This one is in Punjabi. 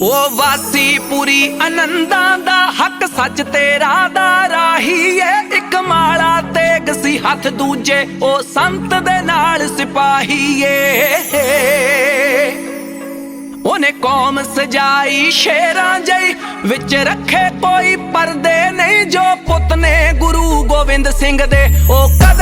ਉਹ ਵਾਸੀ, ਪੂਰੀ ਆਨੰਦਾਂ ਦਾ ਹੱਕ ਸੱਚ ਤੇਰਾ ਦਾ ਰਾਹੀ ਏ। ਇੱਕ ਮਾਲਾ ਤੇਗ ਸੀ ਹੱਥ ਦੂਜੇ ਉਹ ਸੰਤ ਦੇ ਨਾਲ ਸਿਪਾਹੀ ਏ। ਉਹਨੇ ਕੌਮ ਸਜਾਈ, ਸ਼ੇਰਾਂ ਜਈ, ਵਿੱਚ ਰੱਖੇ ਕੋਈ ਪਰਦੇ ਨਹੀਂ। ਜੋ ਪੁੱਤ ਨੇ ਗੁਰੂ ਗੋਬਿੰਦ ਸਿੰਘ ਦੇ ਉਹ ਕਦੇ